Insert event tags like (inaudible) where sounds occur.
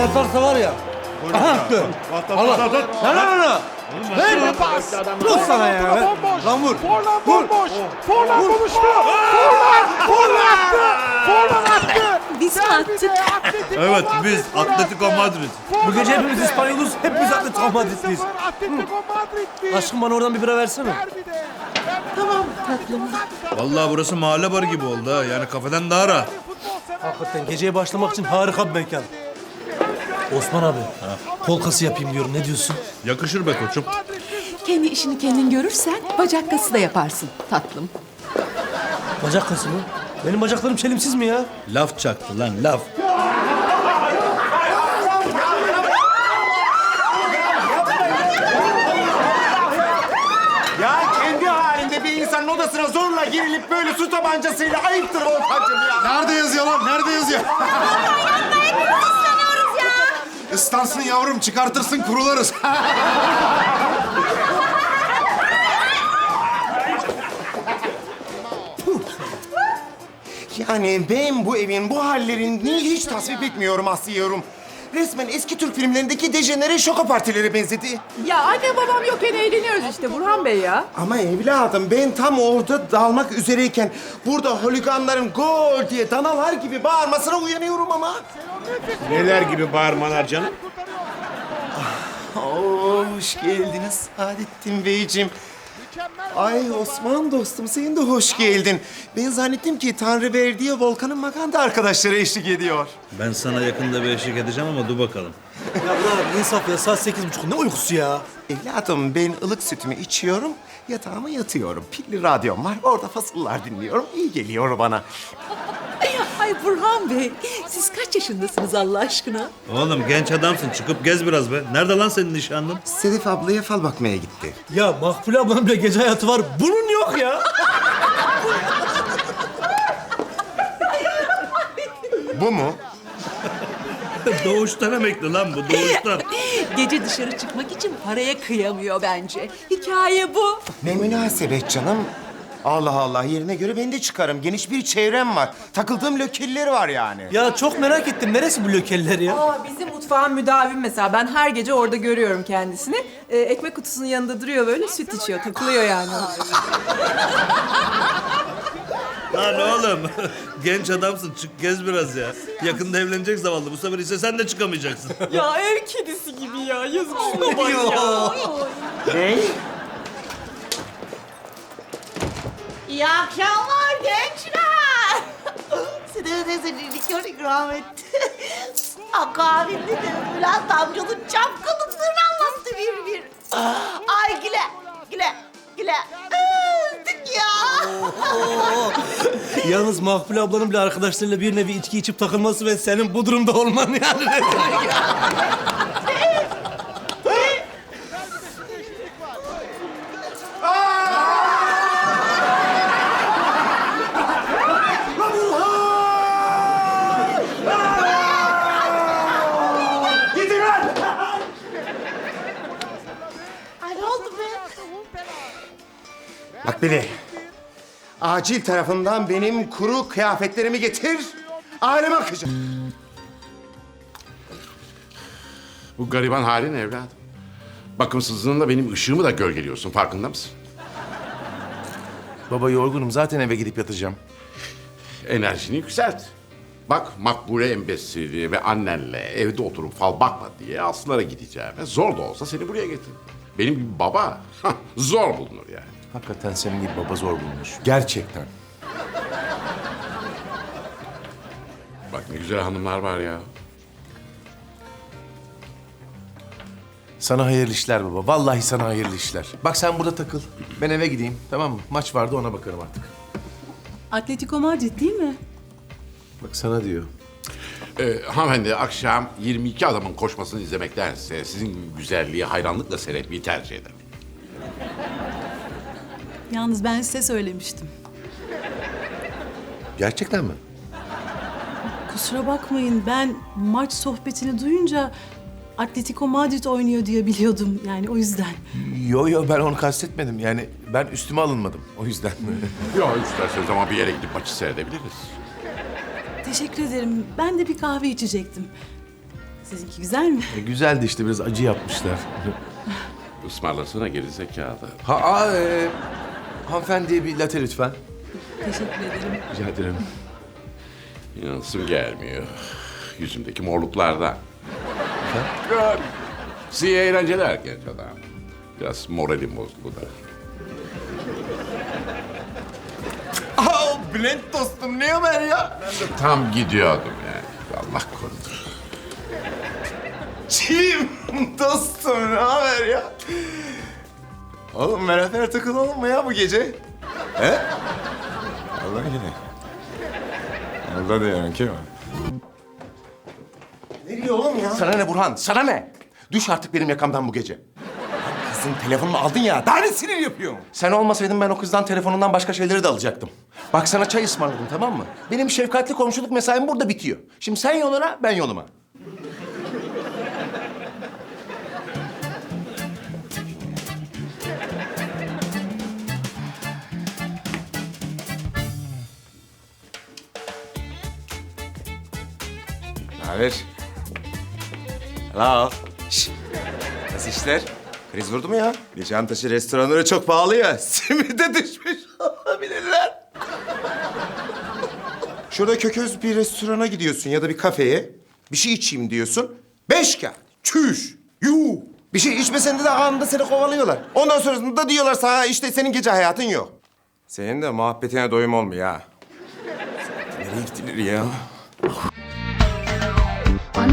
yatarsa var ya. Aha attı. Allah. Lan lan lan. Ver. Pas. Dur sana ya. Forlan bomboş. Lan vur. Forlan Vur. bomboş. Forlan konuştu. Forlan. Forlan attı. Forlan attı. Biz attık? Evet, biz Atletico. Madrid. Bu gece hepimiz. İspanyoluz, hepimiz Atletico Madridliyiz. 1-0 Atletico Madrid'di. Aşkım bana oradan bir bira versene. Tamam tatlım. Vallahi burası mahalle barı gibi oldu ha. Yani kafeden daha rahat. Hakikaten geceye başlamak için harika bir mekan. Osman abi, kol kası yapayım diyorum. Ne diyorsun? Yakışır be koçum. Madrid 1-0. Kendi işini kendin görürsen bacak kası da yaparsın tatlım. Bacak kası mı? Benim bacaklarım çelimsiz mi ya? Laf çaktı lan laf. Ya kendi halinde bir insanın odasına zorla girilip böyle su tabancasıyla ayıptır Volkan'cığım ya. Nerede yazıyor lan? Nerede yazıyor? Islansın yavrum, çıkartırsın kurularız. (laughs) Yani ben bu evin bu hallerini hiç tasvip etmiyorum Aslıyorum. Resmen eski Türk filmlerindeki dejenere şoka partileri benzedi. Ya anne babam yokken eğleniyoruz işte Burhan Bey ya. Ama evladım ben tam orada dalmak üzereyken burada holiganların gol diye danalar gibi bağırmasına uyanıyorum ama. Neler gibi bağırmalar canım? Oo, hoş geldiniz Saadettin Beyciğim. Ay Osman dostum sen de hoş geldin. Ben zannettim ki Tanrı verdiği Volkan'ın makanda arkadaşları eşlik ediyor. Ben sana yakında bir eşlik edeceğim ama dur bakalım. Ya birader insaf ya. Saat sekiz buçuk. Ne uykusu ya? Evladım ben ılık sütümü içiyorum, yatağıma yatıyorum. Pilli radyom var, orada fasıllar dinliyorum. İyi geliyor bana. Ay Burhan Bey, siz kaç yaşındasınız Allah aşkına? Oğlum genç adamsın çıkıp gez biraz be. Nerede lan senin nişanlın? Sedef ablaya fal bakmaya gitti. Ya Makbule ablanın bile gece hayatı var. Bunun yok ya. Bu mu? (laughs) doğuştan emekli lan bu doğuştan. (laughs) Gece dışarı çıkmak için paraya kıyamıyor bence. Hikaye bu. Ne münasebet canım. Allah Allah yerine göre ben de çıkarım. Geniş bir çevrem var. Takıldığım lökeller var yani. Ya çok merak ettim. Neresi bu lökeller ya? Aa, bizim mutfağın müdavim mesela. Ben her gece orada görüyorum kendisini. Ee, ekmek kutusunun yanında duruyor böyle süt içiyor. Takılıyor yani. (laughs) Lan oğlum (laughs) genç adamsın çık gez biraz ya. Yakında evlenecek zavallı bu sefer ise sen de çıkamayacaksın. ya ev kedisi gibi ya. Yazık şuna bak ya. Ne? İyi akşamlar gençler. Size özel likör ikram etti. (laughs) Akabinde de Bülent amcanın çapkınlıklarını anlattı bir bir. Ay güle, güle, güle. Öldük ya. (laughs) Yalnız Makbule ablanın bile arkadaşlarıyla bir nevi içki içip takılması ve senin bu durumda olman yani. (laughs) Ay ne oldu be? Bak beni. Acil tarafından benim kuru kıyafetlerimi getir. Aileme akacağım. Bu gariban halin evladım. Bakımsızlığınla benim ışığımı da gölgeliyorsun. Farkında mısın? Baba yorgunum zaten eve gidip yatacağım. Enerjini yükselt. Bak Makbule embesi ve annenle evde oturup fal bakma diye Aslılara gideceğime zor da olsa seni buraya getirdim. Benim gibi baba (laughs) zor bulunur yani. Hakikaten senin gibi baba zor bulmuş. Gerçekten. Bak ne güzel hanımlar var ya. Sana hayırlı işler baba. Vallahi sana hayırlı işler. Bak sen burada takıl. Ben eve gideyim tamam mı? Maç vardı ona bakarım artık. Atletico Madrid değil mi? Bak sana diyor. Ee, hanımefendi akşam 22 adamın koşmasını izlemektense sizin güzelliği hayranlıkla seyretmeyi tercih ederim. Yalnız ben size söylemiştim. Gerçekten mi? Kusura bakmayın ben maç sohbetini duyunca Atletico Madrid oynuyor diye biliyordum yani o yüzden. Yo yo ben onu kastetmedim. Yani ben üstüme alınmadım. O yüzden. (laughs) Yok isterseniz ama bir yere gidip maçı seyredebiliriz. Teşekkür ederim. Ben de bir kahve içecektim. Sizinki güzel mi? E, güzeldi işte biraz acı yapmışlar. Ismarlasana geri zekalı. Ha, aa, e, hanımefendiye bir latte lütfen. Teşekkür ederim. Rica ederim. İnanasım gelmiyor. Yüzümdeki morluklardan. Ya, Size eğlenceler genç adam. Biraz moralim bozuldu da. Aa, Bülent dostum ne haber ya? Tam gidiyordum yani. Allah korudu. Çiğim dostum ne haber ya? Oğlum beraber takılalım mı ya bu gece? He? Allah yine. Allah diyorum ki Nereye oğlum ya? Sana ne Burhan? Sana ne? Düş artık benim yakamdan bu gece. Kızın telefonunu aldın ya. Daha ne sinir yapıyorsun? Sen olmasaydın ben o kızdan telefonundan başka şeyleri de alacaktım. Bak sana çay ısmarladım tamam mı? Benim şefkatli komşuluk mesaim burada bitiyor. Şimdi sen yoluna ben yoluma. Haber? Hello. Şş. Nasıl işler? Kriz vurdu mu ya? Nişantaşı restoranları çok pahalı ya. (laughs) Simide düşmüş olabilirler. Şurada kököz bir restorana gidiyorsun ya da bir kafeye. Bir şey içeyim diyorsun. Beş kağıt. Çüş. Yuh. Bir şey içmesen de anında seni kovalıyorlar. Ondan sonrasında da diyorlar sana işte senin gece hayatın yok. Senin de muhabbetine doyum olmuyor ha. Nereye gittiler ya?